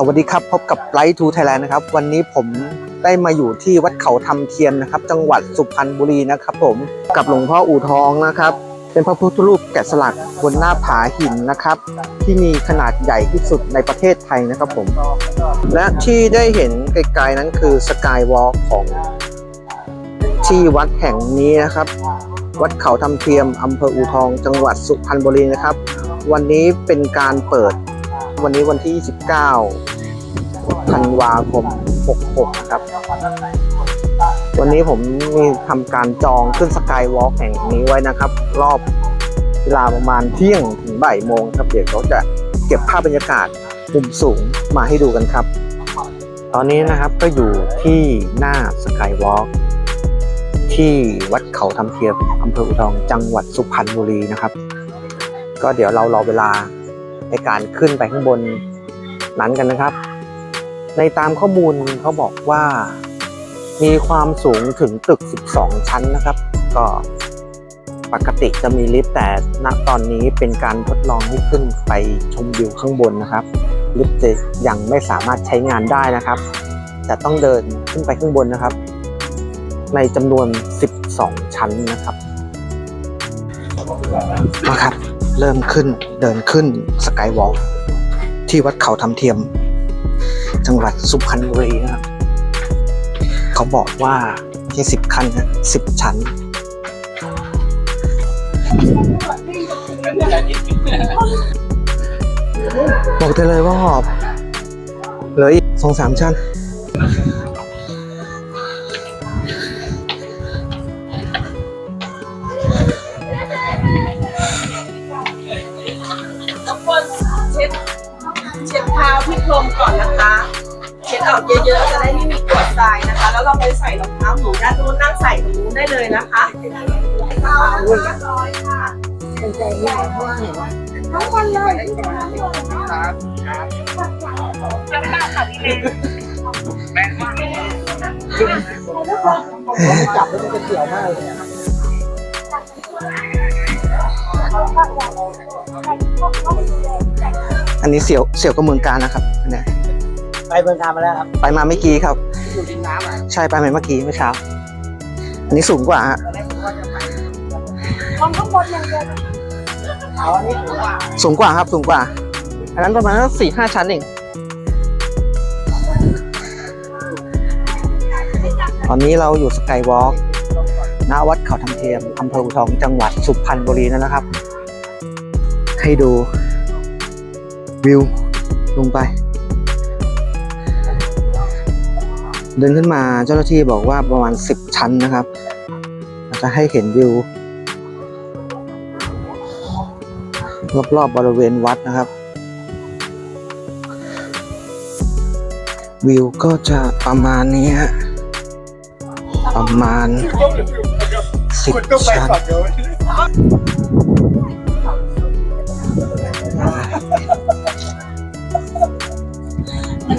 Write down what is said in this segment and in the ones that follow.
สวัสดีครับ พบกับไลท์ทูไทยแลนด์นะครับ วันนี้ผมได้มาอยู่ที่วัดเขาทำเทียมนะครับ จังหวัดสุพรรณบุรีนะครับ ผมกับหลวงพ่ออู่ทองนะครับ เป็นพระพุทธรูปแกะสลักบนหน้าผาหินนะครับ ที่มีขนาดใหญ่ที่สุดในประเทศไทยนะครับผม และที่ได้เห็นไกลๆนั้นคือสกายวอล์ของที่วัดแห่งนี้นะครับ วัดเขาทำเทียมอำเภออู่ทอง จังหวัดสุพรรณบุรีนะครับ วันนี้เป็นการเปิด วันนี้วันที่29ธันวาคม 66 นะครับ วันนี้ผมมีทำการจองขึ้นสกายวอล์กแห่งนี้ไว้นะครับ รอบเวลาประมาณเที่ยงถึงบ่ายโมงครับ เดี๋ยวเขาจะเก็บภาพบรรยากาศมุมสูงมาให้ดูกันครับ ตอนนี้นะครับก็อยู่ที่หน้าสกายวอล์กที่วัดเขาทำเทียมอำเภออุทองจังหวัดสุพรรณบุรีนะครับ ก็เดี๋ยวเรารอเวลา ในการขึ้นไปข้างบนนั้นกันนะครับ ในตามข้อมูลเขาบอกว่ามีความสูงถึงตึก 12 ชั้นนะครับ ก็ปกติจะมีลิฟต์แต่ณตอนนี้เป็นการทดลองให้ขึ้นไปชมวิวข้างบนนะครับ ลิฟต์จะยังไม่สามารถใช้งานได้นะครับ จะต้องเดินขึ้นไปข้างบนนะครับ ในจำนวน 12 ชั้นนะครับมาครับ เริ่มขึ้นเดินขึ้นสกายวอล์กที่วัดเขาทำเทียม จังหวัดสุพรรณบุรีนะครับ เขาบอกว่าไม่ใช่สิบขั้นนะสิบชั้น บอกได้เลยว่าหอบเหลืออีกสองสามชั้น ช็ดเช็ดเท้าที่พรมก่อนนะคะ เช็ดออกเยอะๆจะได้ไม่มีกรวดทรายนะคะ แล้วเราไปใส่รองเท้าหนูด้านนู้นนั่งใส่ตรงนู้นได้เลยนะคะเท้านะคะร้อยค่ะทั้งวันเลยครับค่ะพี่เล็กจับแล้วมันจะเขียวมากเลย อันนี้เสี่ยวเสี่ยวกับเมืองการนะครับอันเนี้ยไปเมืองการมาแล้วครับไปมาเมื่อกี้ครับ อยู่ริมน้ำอะใช่ไปมาเมื่อกี้เมื่อเช้า อันนี้สูงกว่าฮะตอนแรกผมว่าจะไปมองข้างบนอย่างเดียวเอาอันนี้ผมว่าสูงกว่าครับสูงกว่า อันนั้นประมาณสี่ห้าชั้นเองตอนนี้เราอยู่สกายวอล์กณวัดเขาทำเทียมอำเภออูทองจังหวัดสุพรรณบุรีนั่นนะครับ ให้ดูวิวลงไป เดินขึ้นมาเจ้าหน้าที่บอกว่าประมาณ 10 ชั้นนะครับ จะให้เห็นวิว รอบๆบริเวณวัดนะครับ วิวก็จะประมาณนี้ฮะประมาณสิบชั้น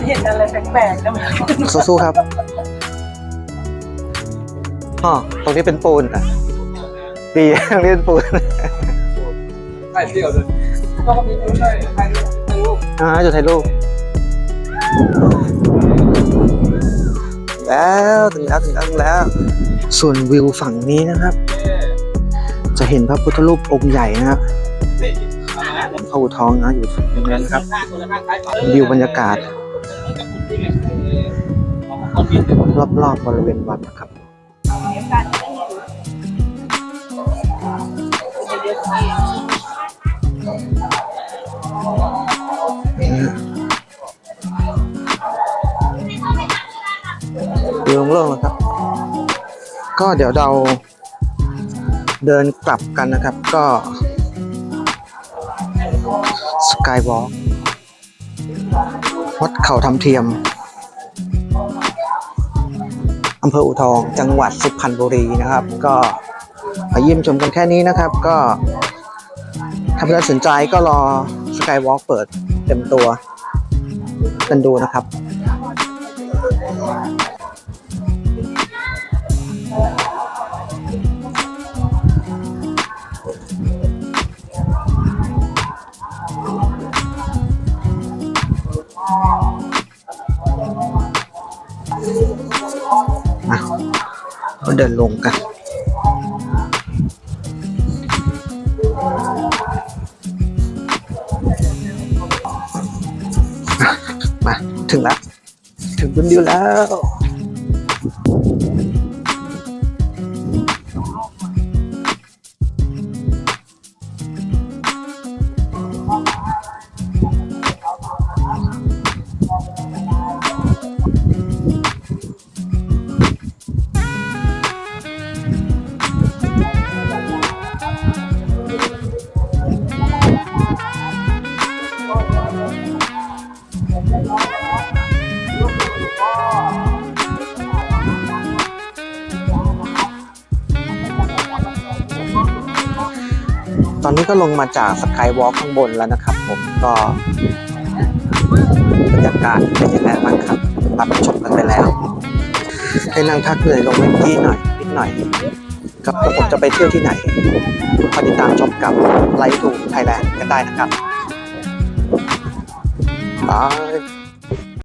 เห็นอะไรแปลกๆนะมันสู้ๆครับอ๋อตรงนี้เป็นปูนอะ ดีตรงนี้เป็นปูนใช่เที่ยวเลยก็มีรู้เลยใครรู้อ่าจุดถ่ายรูปแล้วถึงแล้วถึงแล้วถึงแล้ว ส่วนวิวฝั่งนี้นะครับ จะเห็นพระพุทธรูปองค์ใหญ่นะครับพระอูทองนะอยู่ตรงนั้นนะครับ วิวบรรยากาศ รอบๆบริเวณวัดนะครับวิวโล่งๆนะครับ ก็เดี๋ยวเราเดินกลับกันนะครับ ก็สกายวอล์กวัดเขาทำเทียม อำเภออูทอง จังหวัดสุพรรณบุรีนะครับ ก็มาเยี่ยมชมกันแค่นี้นะครับ ก็ถ้าเพื่อนสนใจก็รอสกายวอล์กเปิดเต็มตัวกันดูนะครับ เดินลงกัน มา ถึงแล้ว ถึงบุญดิวแล้ว ตอนนี้ก็ลงมาจากสกายวอล์กข้างบนแล้วนะครับ ผมก็บรรยากาศเป็นยังไงบ้างครับรับชมกันไปแล้วให้นั่งพักเหนื่อยลงเมื่อกี้หน่อยนิดหน่อยครับผมจะไปเที่ยวที่ไหนคอยติดตามชมกับไลฟ์ทูไทยแลนด์กันได้นะครับ บาย